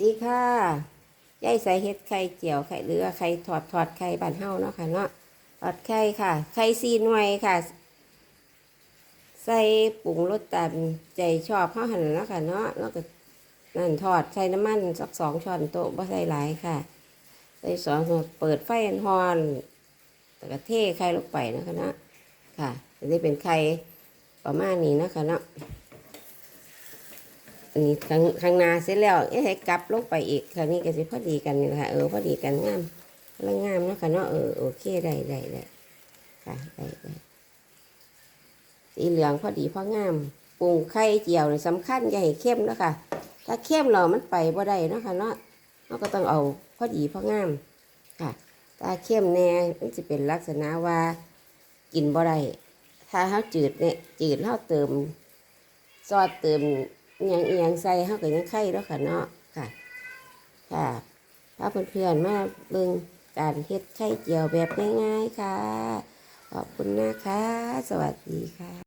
ดีค่ะยายใส่เฮ็ดไข่เจียวไข่หรือไข่ทอดทอดไข่บานเฮาเนาะค่ะเนาะทอดไข่ค่ะ ไข่ซีหน่วยค่ะ ใส่ปรุงรสตามใจชอบเฮาหั่นเนาะค่ะเนาะแล้วก็นั่นทอดใส่น้ำมันสักสองช้อนโต๊ะบ่ใส่หลายค่ะใส่สองช้อนเปิดไฟฮอนแล้วก็เทไข่ลงไปนะคะเนาะค่ะจะได้เป็นไข่ประมาณนี้นะคะเนาะ อันนี้ข้างข้างหน้าเสร็จแล้วเอ๊ะให้กลับลงไปอีกคราวนี้ก็สิพอดีกันนี่แหละค่ะ เออพอดีกันงามกำลังงามเนาะค่ะเนาะเออโอเคได้ได้ได้ค่ะได้ได้สีเหลืองพอดีพองามปรุงไข่เจียวนี่สำคัญอย่าให้เข้มเนาะค่ะ ถ้าเข้มเรามันไปบ่ได้เนาะค่ะเนาะเราก็ต้องเอาพอดีพองามค่ะถ้าเข้มแน่มันจะเป็นลักษณะว่ากินบ่ได้ถ้าเขาจืดเนี่ยจืดเขาเติมซอสเติม อย่างอียงใส่เฮาก็ยังไข่แล้วค่ะเนาะค่ะ ค่ะถ้าเพื่อนๆมาเบิ่งการเฮ็ดไข่เจียวแบบง่ายๆค่ะ ขอบคุณนะคะ สวัสดีค่ะ